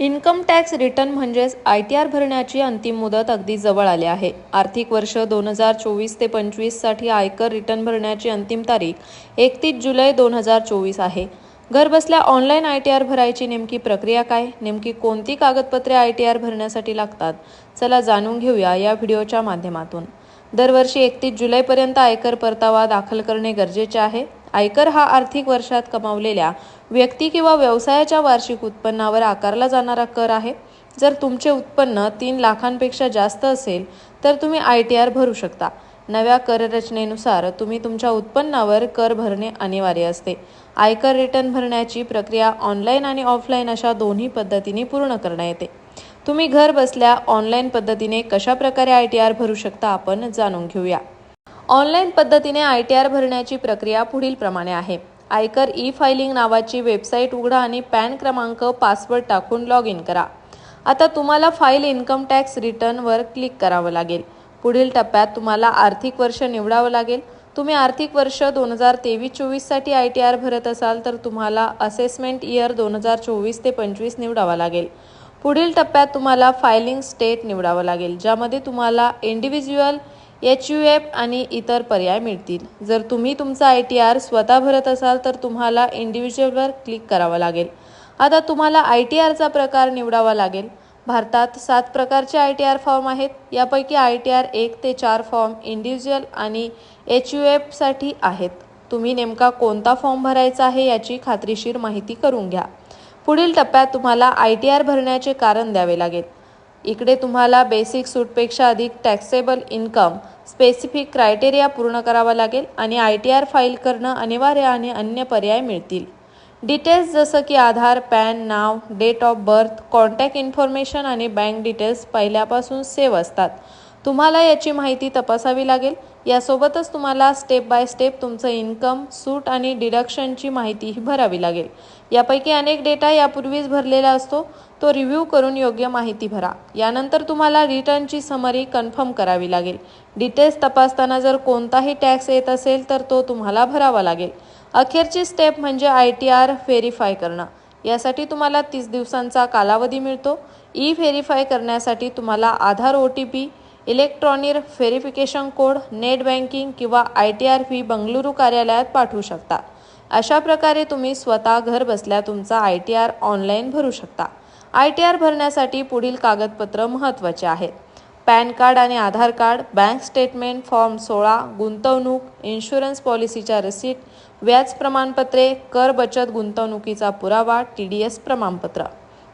Income tax return म्हणजेच I T R भरण्याची अंतिम मुदत अगदी जवळ आली आहे. आर्थिक वर्ष दोन हजार चोवीस ते पंचवीससाठी आयकर रिटर्न भरण्याची अंतिम तारीख एकतीस जुलै दोन हजार चोवीस आहे. घरबसल्या ऑनलाईन आय टी आर भरायची नेमकी प्रक्रिया काय? नेमकी कोणती कागदपत्रे आय टी आर भरण्यासाठी लागतात? चला जाणून घेऊया या व्हिडिओच्या माध्यमातून. दरवर्षी एकतीस जुलैपर्यंत आयकर परतावा दाखल करणे गरजेचे आहे. आयकर हा आर्थिक वर्षात कमावलेल्या व्यक्ती किंवा व्यवसायाच्या वार्षिक उत्पन्नावर आकारला जाणारा कर आहे. जर तुमचे उत्पन्न तीन लाखांपेक्षा जास्त असेल तर तुम्ही आय टी आर भरू शकता. नव्या कररचनेनुसार तुम्ही तुमच्या उत्पन्नावर कर भरणे अनिवार्य असते. आयकर रिटर्न भरण्याची प्रक्रिया ऑनलाईन आणि ऑफलाईन अशा दोन्ही पद्धतीने पूर्ण करण्यात येते. तुम्ही घर बसल्या ऑनलाईन पद्धतीने कशा प्रकारे आय टी आर भरू शकता आपण जाणून घेऊया. ऑनलाईन पद्धतीने आय टी आर भरण्याची प्रक्रिया पुढील प्रमाणे आहे. आयकर ई फायलिंग नावाची वेबसाईट उघडा आणि पॅन क्रमांक पासवर्ड टाकून लॉग इन करा. आता तुम्हाला फाईल इन्कम टॅक्स रिटर्नवर क्लिक करावं लागेल. पुढील टप्प्यात तुम्हाला आर्थिक वर्ष निवडावं लागेल. तुम्ही आर्थिक वर्ष दोन हजार तेवीस चोवीससाठी आय टी आर भरत असाल तर तुम्हाला असेसमेंट इयर दोन हजार चोवीस ते पंचवीस निवडावा लागेल. पुढील टप्प्यात तुम्हाला फायलिंग स्टेट निवडावं लागेल ज्यामध्ये तुम्हाला इंडिव्हिज्युअल एच यू एफ आणि इतर पर्याय मिळतील. जर तुम्ही तुमचा आय टी आर स्वतः भरत असाल तर तुम्हाला इंडिव्हिज्युअलवर क्लिक करावं लागेल. आता तुम्हाला आय टी आरचा प्रकार निवडावा लागेल. भारतात सात प्रकारचे आय टी आर फॉर्म आहेत. यापैकी आय टी आर एक ते चार फॉर्म इंडिव्हिज्युअल आणि एच यू एफसाठी आहेत. तुम्ही नेमका कोणता फॉर्म भरायचा आहे याची खात्रीशीर माहिती करून घ्या. पुढील टप्प्यात तुम्हाला आय टी आर भरण्याचे कारण द्यावे लागेल. इकडे तुम्हाला बेसिक सूटपेक्षा अधिक टॅक्सेबल इन्कम स्पेसिफिक क्रायटेरिया पूर्ण करावा लागेल आणि आय टी आर फाईल करणं अनिवार्य आणि अन्य पर्याय मिळतील. डिटेल्स जसं की Aadhaar PAN now date of birth contact information आणि बँक डिटेल्स पहिल्यापासून सेव्ह असतात. तुम्हाला याची माहिती तपासावी लागेल. यासोबतच तुम्हाला स्टेप बाय स्टेप तुमचं इन्कम सूट आणि डिडक्शनची माहितीही भरावी लागेल. यापैकी अनेक डेटा यापूर्वीच भरलेला असतो. तो रिव्ह्यू करून योग्य माहिती भरा. यानंतर तुम्हाला रिटर्नची समरी कन्फर्म करावी लागेल. डिटेल्स तपासताना जर कोणताही टॅक्स येत असेल तर तो तुम्हाला भरावा लागेल. अखेरची स्टेप म्हणजे आय टी आर व्हेरीफाय करणं. यासाठी तुम्हाला तीस दिवसांचा कालावधी मिळतो. ई व्हेरीफाय करण्यासाठी तुम्हाला Aadhaar O T P electronic verification code net banking किंवा आय टी आर फी बंगळुरू कार्यालयात पाठवू शकता. अशा प्रकारे तुम्ही स्वतः घर बसल्या तुमचा आय टी आर ऑनलाईन भरू शकता. आय टी आर भरण्यासाठी पुढील कागदपत्र महत्त्वाचे आहेत. पॅन कार्ड आणि Aadhaar card bank statement form सोळा गुंतवणूक इन्शुरन्स पॉलिसीच्या रसीट व्याज प्रमाणपत्रे कर बचत गुंतवणुकीचा पुरावा टी डी एस प्रमाणपत्र.